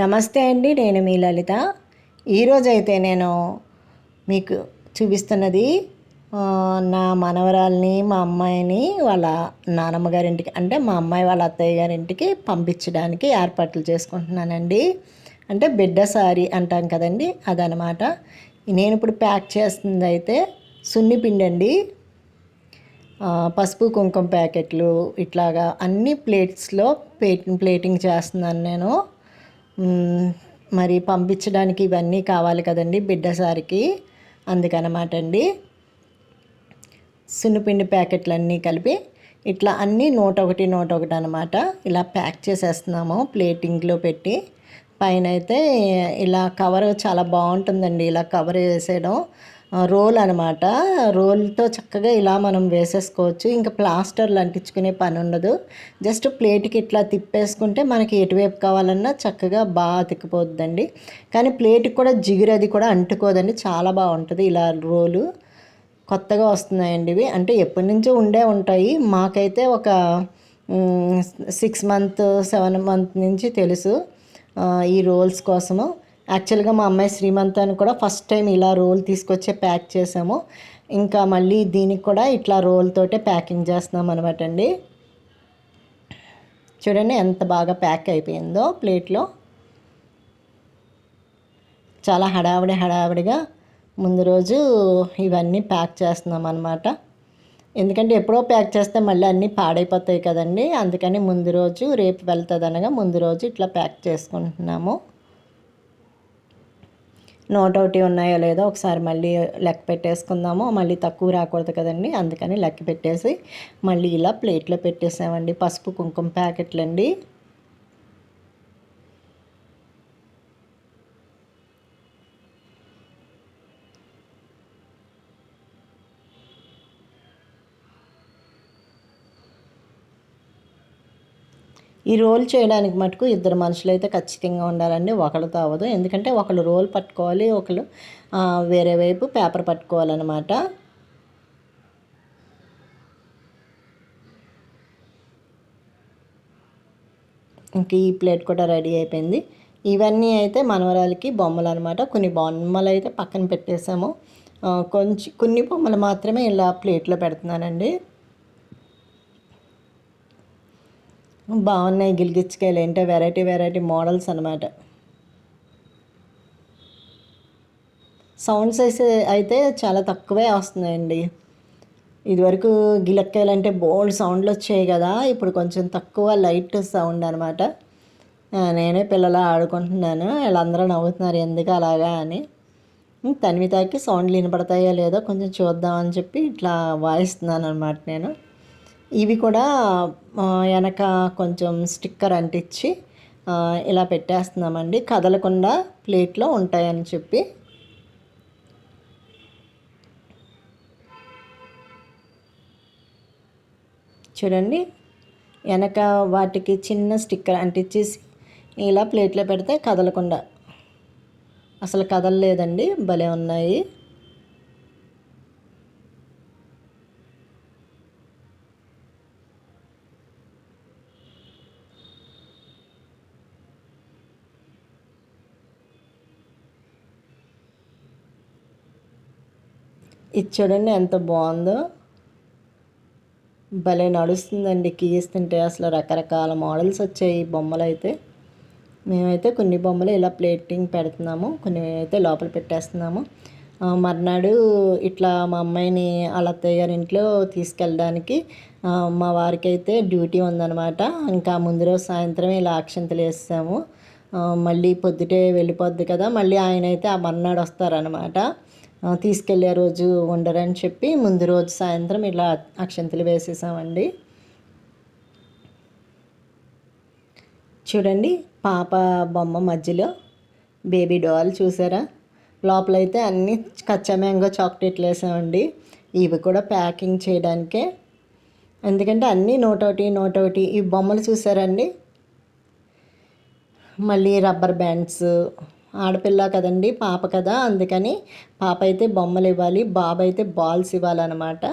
నమస్తే అండి నేను మీ లలిత. ఈరోజైతే నేను మీకు చూపిస్తున్నది నా మనవరాల్ని మా అమ్మాయిని వాళ్ళ నానమ్మ గారింటికి అంటే మా అమ్మాయి వాళ్ళ అత్తయ్య గారింటికి పంపించడానికి ఏర్పాట్లు చేసుకుంటున్నానండి. అంటే బిడ్డ సారీ అంటాం కదండి అదనమాట. నేను ఇప్పుడు ప్యాక్ చేస్తుంది అయితే సున్నిపిండి అండి. పసుపు కుంకుమ ప్యాకెట్లు ఇట్లాగా అన్ని ప్లేట్స్లో ప్లేట్ ప్లేటింగ్ చేస్తున్నాను నేను. మరి పంపించడానికి ఇవన్నీ కావాలి కదండి బిడ్డ సారికి. అందుకనమాట అండి. సున్నిపిండి ప్యాకెట్లన్నీ కలిపి ఇట్లా అన్నీ నూట ఒకటి నూట ఒకటి అనమాట ఇలా ప్యాక్ చేసేస్తున్నాము ప్లేటింగ్లో పెట్టి. పైన అయితే ఇలా కవర్ చాలా బాగుంటుందండి ఇలా కవర్ వేసేయడం. రోల్ అనమాట రోల్తో చక్కగా ఇలా మనం వేసేసుకోవచ్చు. ఇంకా ప్లాస్టర్లు అంటించుకునే పని ఉండదు జస్ట్ ప్లేట్కి ఇట్లా తిప్పేసుకుంటే మనకి ఎటువైపు కావాలన్నా చక్కగా బాగా అతికిపోద్దండి కానీ ప్లేట్కి కూడా జిగురు అది కూడా అంటుకోదండి. చాలా బాగుంటుంది ఇలా రోలు. కొత్తగా వస్తున్నాయండి ఇవి. అంటే ఎప్పటి నుంచో ఉండే ఉంటాయి. మాకైతే ఒక సిక్స్ మంత్ సెవెన్ మంత్ నుంచి తెలుసు ఈ రోల్స్ కోసము. యాక్చువల్గా మా అమ్మాయి శ్రీమంతాన్ని కూడా ఫస్ట్ టైం ఇలా రోల్ తీసుకొచ్చే ప్యాక్ చేసాము. ఇంకా మళ్ళీ దీనికి కూడా ఇట్లా రోల్ తోటే ప్యాకింగ్ చేస్తున్నాం అనమాట అండి. చూడండి ఎంత బాగా ప్యాక్ అయిపోయిందో ప్లేట్లో. చాలా హడావిడి హడావిడిగా ముందు రోజు ఇవన్నీ ప్యాక్ చేస్తున్నాం అనమాట ఎందుకంటే ఎప్పుడో ప్యాక్ చేస్తే మళ్ళీ అన్నీ పాడైపోతాయి కదండి. అందుకని ముందు రోజు రేపు వెళ్తుంది అనగా ముందు రోజు ఇట్లా ప్యాక్ చేసుకుంటున్నాము. నోట్ ఒకటి ఉన్నాయో లేదో ఒకసారి మళ్ళీ లెక్క పెట్టేసుకుందాము. మళ్ళీ తక్కువ రాకూడదు కదండి. అందుకని లెక్క పెట్టేసి మళ్ళీ ఇలా ప్లేట్లో పెట్టేసామండి. పసుపు కుంకుమ ప్యాకెట్లు అండి ఈ రోల్ చేయడానికి మటుకు ఇద్దరు మనుషులు అయితే ఖచ్చితంగా ఉండాలండి. ఒకళ్ళతో అవ్వదు. ఎందుకంటే ఒకళ్ళు రోల్ పట్టుకోవాలి ఒకళ్ళు వేరే వైపు పేపర్ పట్టుకోవాలన్నమాట. ఇంక ఈ ప్లేట్ కూడా రెడీ అయిపోయింది. ఇవన్నీ అయితే మనవరాలకి బొమ్మలు అనమాట కొన్ని బొమ్మలు అయితే పక్కన పెట్టేసాము కొంచెం కొన్ని బొమ్మలు మాత్రమే ఇలా ప్లేట్లో పెడుతున్నానండి. బాగున్నాయి గిలిగిచ్చుకాయలు. ఏంటో వెరైటీ వెరైటీ మోడల్స్ అనమాట సౌండ్స్ అయితే అయితే చాలా తక్కువే వస్తున్నాయండి ఇదివరకు గిలక్కాయలు అంటే బోల్డ్ సౌండ్లు వచ్చాయి కదా. ఇప్పుడు కొంచెం తక్కువ లైట్ సౌండ్ అనమాట నేనే పిల్లలు ఆడుకుంటున్నాను. వీళ్ళందరూ నవ్వుతున్నారు ఎందుకు అలాగా అని. తనిమితాకి సౌండ్లు వినపడతాయో లేదో కొంచెం చూద్దామని చెప్పి ఇట్లా వాయిస్తున్నాను అనమాట నేను. ఇవి కూడా వెనక కొంచెం స్టిక్కర్ అంటించి ఇలా పెట్టేస్తున్నామండి. కదలకుండా ప్లేట్లో ఉంటాయని చెప్పి. చూడండి వెనక వాటికి చిన్న స్టిక్కర్ అంటించేసి ఇలా ప్లేట్లో పెడితే కదలకుండా. అసలు కదలలేదండి భలే ఉన్నాయి. ఇది చూడండి ఎంత బాగుందో. భలే నడుస్తుందండి గీస్తుంటే అసలు రకరకాల మోడల్స్ వచ్చాయి బొమ్మలు అయితే మేమైతే కొన్ని బొమ్మలు ఇలా ప్లేటింగ్ పెడుతున్నాము కొన్ని అయితే లోపల పెట్టేస్తున్నాము. మర్నాడు ఇట్లా మా అమ్మాయిని వాళ్ళ అత్తయ్య గారి ఇంట్లో తీసుకెళ్ళడానికి మా వారికి అయితే డ్యూటీ ఉందన్నమాట. ఇంకా ముందు రోజు సాయంత్రం ఇలా అక్షంతలు వేసాము మళ్ళీ పొద్దుటే వెళ్ళిపోద్ది కదా. మళ్ళీ ఆయన అయితే ఆ మర్నాడు వస్తారనమాట తీసుకెళ్ళే రోజు ఉండరని చెప్పి ముందు రోజు సాయంత్రం ఇలా అక్షంతలు వేసేసామండి. చూడండి పాప బొమ్మ మధ్యలో బేబీ డాల్ చూసారా? లోపలైతే అన్ని కచ్చా మ్యాంగో చాక్లెట్లు వేసామండి. ఇవి కూడా ప్యాకింగ్ చేయడానికే. ఎందుకంటే అన్నీ నోటోటి ఒకటి ఒకటి ఈ బొమ్మలు చూసారండి? మళ్ళీ రబ్బర్ బ్యాండ్స్ ఆడపిల్ల కదండి పాప కదా. అందుకని పాప అయితే బొమ్మలు ఇవ్వాలి బాబు అయితే బాల్స్ ఇవ్వాలన్నమాట.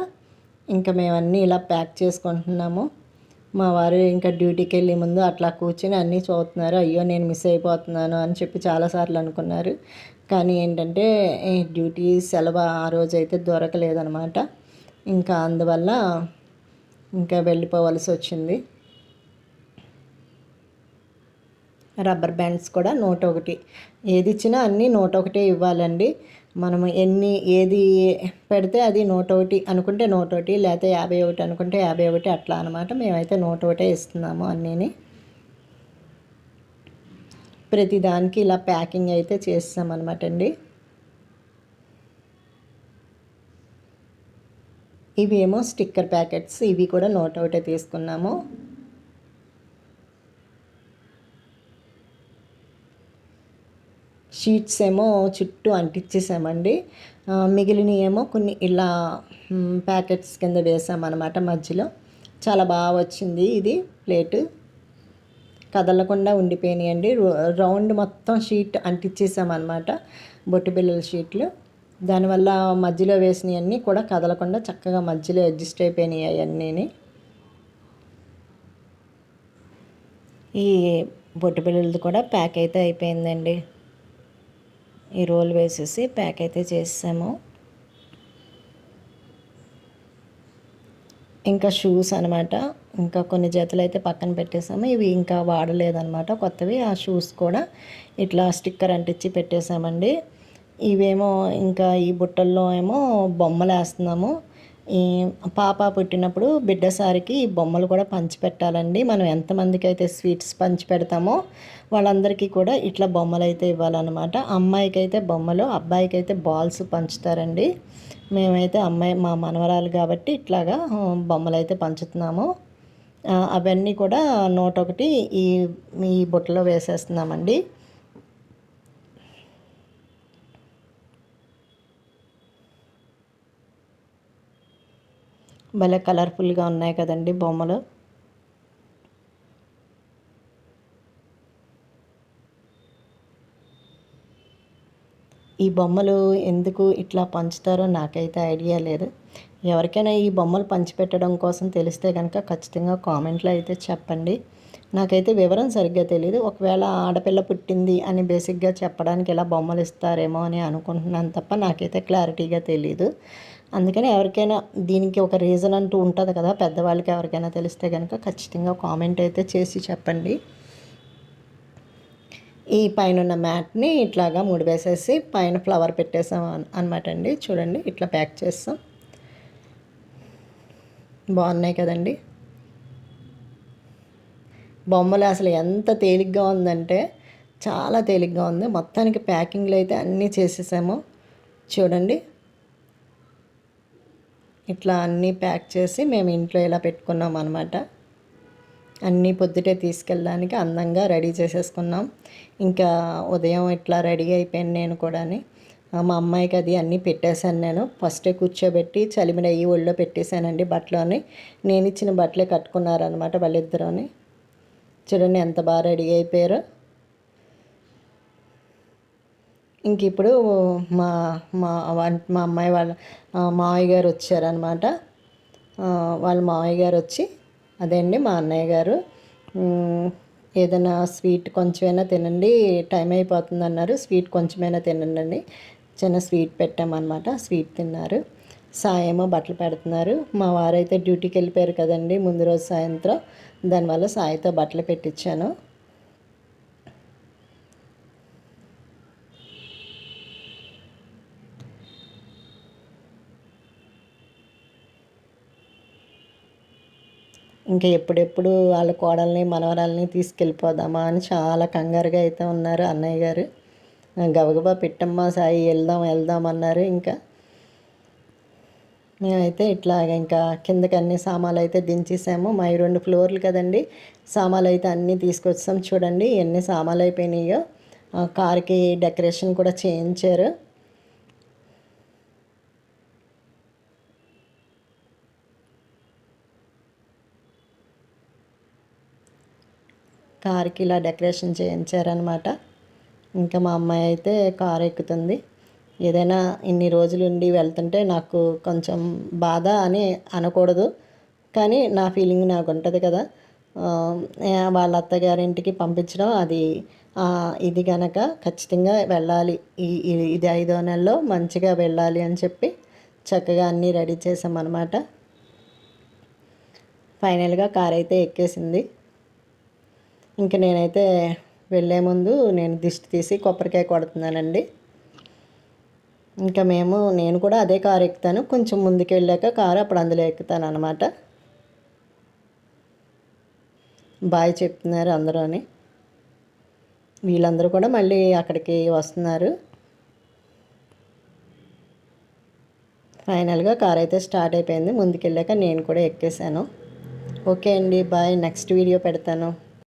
ఇంకా మేమన్నీ ఇలా ప్యాక్ చేసుకుంటున్నాము. మా వారు ఇంకా డ్యూటీకి వెళ్ళే ముందు అట్లా కూర్చొని అన్నీ చూస్తున్నారు. అయ్యో నేను మిస్ అయిపోతున్నాను అని చెప్పి చాలాసార్లు అనుకున్నారు. కానీ ఏంటంటే డ్యూటీ సెలవు ఆ రోజు అయితే దొరకలేదనమాట ఇంకా అందువల్ల ఇంకా వెళ్ళిపోవలసి వచ్చింది. రబ్బర్ బ్యాండ్స్ కూడా నూట ఒకటి ఏది ఇచ్చినా అన్నీ నూట ఒకటే ఇవ్వాలండి. మనము ఎన్ని ఏది పెడితే అది నూట ఒకటి అనుకుంటే నూట ఒకటి లేకపోతే యాభై ఒకటి అనుకుంటే యాభై ఒకటి అట్లా అనమాట మేమైతే నూట ఒకటే ఇస్తున్నాము అన్నీని. ప్రతిదానికి ఇలా ప్యాకింగ్ అయితే చేస్తామన్నమాట అండి ఇవేమో స్టిక్కర్ ప్యాకెట్స్ ఇవి కూడా నూట ఒకటే తీసుకున్నాము. షీట్స్ ఏమో చుట్టూ అంటించేసామండి మిగిలిన ఏమో కొన్ని ఇలా ప్యాకెట్స్ కింద వేసామన్నమాట మధ్యలో. చాలా బాగా వచ్చింది ఇది ప్లేటు. కదలకుండా ఉండిపోయినాయండి. రౌండ్ మొత్తం షీట్ అంటించేసామన్నమాట బొట్టు బిల్లల షీట్లు. దానివల్ల మధ్యలో వేసినవన్నీ కూడా కదలకుండా చక్కగా మధ్యలో అడ్జస్ట్ అయిపోయినాయి అవన్నీ ఈ బొట్టు బిల్లలది కూడా ప్యాక్ అయితే అయిపోయిందండి. ఈ రోల్ వేసేసి ప్యాక్ అయితే చేసాము ఇంకా షూస్ అనమాట ఇంకా కొన్ని జతలు అయితే పక్కన పెట్టేసాము. ఇవి ఇంకా వాడలేదనమాట కొత్తవి. ఆ షూస్ కూడా ఇట్లా స్టిక్కర్ అంటించి పెట్టేసామండి. ఇవేమో ఇంకా ఈ బుట్టల్లో ఏమో బొమ్మలు వేస్తున్నాము ఈ పాప పుట్టినప్పుడు బిడ్డసారికి బొమ్మలు కూడా పంచిపెట్టాలండి మనం ఎంతమందికి అయితే స్వీట్స్ పంచి పెడతామో వాళ్ళందరికీ కూడా ఇట్లా బొమ్మలు అయితే ఇవ్వాలన్నమాట. అమ్మాయికి అయితే బొమ్మలు అబ్బాయికి అయితే బాల్స్ పంచుతారండి. మేమైతే అమ్మాయి మా మనవరాలు కాబట్టి ఇట్లాగా బొమ్మలు అయితే పంచుతున్నాము. అవన్నీ కూడా నూట ఒకటి ఈ ఈ బుట్టలో వేసేస్తున్నామండి. భలే కలర్ఫుల్గా ఉన్నాయి కదండి బొమ్మలు. ఈ బొమ్మలు ఎందుకు ఇట్లా పంచుతారో నాకైతే ఐడియా లేదు. ఎవరికైనా ఈ బొమ్మలు పంచిపెట్టడం కోసం తెలిస్తే కనుక ఖచ్చితంగా కామెంట్లో అయితే చెప్పండి. నాకైతే వివరం సరిగ్గా తెలియదు ఒకవేళ ఆడపిల్ల పుట్టింది అని బేసిక్గా చెప్పడానికి ఇలా బొమ్మలు ఇస్తారేమో అని అనుకుంటున్నాను తప్ప నాకైతే క్లారిటీగా తెలియదు అందుకని ఎవరికైనా దీనికి ఒక రీజన్ అంటూ ఉంటుంది కదా పెద్దవాళ్ళకి ఎవరికైనా తెలిస్తే కనుక ఖచ్చితంగా కామెంట్ అయితే చేసి చెప్పండి. ఈ పైన ఉన్న మ్యాట్ని ఇట్లాగా ముడివేసేసి పైన ఫ్లవర్ పెట్టేసాం అనమాట అండి. చూడండి ఇట్లా ప్యాక్ చేస్తాం. బాగున్నాయి కదండి. బొమ్మలు అసలు ఎంత తేలిగ్గా ఉందంటే చాలా తేలిగ్గా ఉంది. మొత్తానికి ప్యాకింగ్లు అయితే అన్నీ చేసేసాము. చూడండి ఇట్లా అన్నీ ప్యాక్ చేసి మేము ఇంట్లో ఇలా పెట్టుకున్నాం అనమాట అన్నీ పొద్దుటే తీసుకెళ్ళడానికి అందంగా రెడీ చేసేసుకున్నాం. ఇంకా ఉదయం ఇట్లా రెడీ అయిపోయాను నేను కూడా మా అమ్మాయికి అది అన్నీ పెట్టేశాను నేను. ఫస్టే కూర్చోబెట్టి చలిమిన అయ్యి ఒళ్ళో పెట్టేశానండి బట్టలోని. నేను ఇచ్చిన బట్టలే కట్టుకున్నారనమాట వాళ్ళిద్దరూని. చూడండి ఎంత బాగా రెడీ అయిపోయారో. ఇంక ఇప్పుడు మా మా మా అమ్మాయి వాళ్ళ మావయ్య గారు వచ్చారనమాట వాళ్ళ మావయ్య గారు వచ్చి అదే అండి మా అన్నయ్య గారు ఏదైనా స్వీట్ కొంచెమైనా తినండి టైం అయిపోతుంది అన్నారు స్వీట్ కొంచెమైనా తినండి చిన్న స్వీట్ పెట్టామన్నమాట స్వీట్ తిన్నారు. సాయేమో బట్టలు పెడుతున్నారు. మా వారైతే డ్యూటీకి వెళ్ళిపోయారు కదండి ముందు రోజు సాయంత్రం. దానివల్ల సాయితో బట్టలు పెట్టించాను ఇంకా ఎప్పుడెప్పుడు వాళ్ళ కోడల్ని మనవరాల్ని తీసుకెళ్ళిపోదామా అని చాలా కంగారుగా అయితే ఉన్నారు అన్నయ్య గారు. గబగబా పెట్టమ్మా సాయి వెళ్దాం వెళ్దాం అన్నారు ఇంకా. మేమైతే ఇట్లాగ ఇంకా కిందకి అన్ని సామాన్లు అయితే దించేసాము. మా రెండు ఫ్లోర్లు కదండి సామాన్లు అయితే అన్నీ తీసుకొచ్చాం చూడండి ఎన్ని సామాన్లు అయిపోయినాయో. కార్కి డెకరేషన్ కూడా చేయించారు. కార్కి ఇలా డెకరేషన్ చేయించారనమాట. ఇంకా మా అమ్మాయి అయితే కారు ఎక్కుతుంది. ఏదైనా ఇన్ని రోజులు ఉండి వెళ్తుంటే నాకు కొంచెం బాధ అని అనకూడదు. కానీ నా ఫీలింగ్ నాకు ఉంటుంది కదా. వాళ్ళ అత్తగారింటికి పంపించడం అది ఇది కనుక ఖచ్చితంగా వెళ్ళాలి. ఈ ఈ- ఇది ఐదో నెలలో మంచిగా వెళ్ళాలి అని చెప్పి చక్కగా అన్నీ రెడీ చేసామన్నమాట ఫైనల్గా కార్ అయితే ఎక్కేసింది. ఇంక నేనైతే వెళ్ళే ముందు నేను దిష్టి తీసి కొబ్బరికాయ కొడుతున్నానండి. ఇంకా మేము నేను కూడా అదే కారు ఎక్కుతాను. కొంచెం ముందుకు వెళ్ళాక కారు అప్పుడు అందులో ఎక్కుతాను అనమాట బాయ్ చెప్తున్నారు అందరూ అని. వీళ్ళందరూ కూడా మళ్ళీ అక్కడికి వస్తున్నారు. ఫైనల్గా కార్ అయితే స్టార్ట్ అయిపోయింది. ముందుకెళ్ళాక నేను కూడా ఎక్కేసాను ఓకే అండి బాయ్. నెక్స్ట్ వీడియో పెడతాను.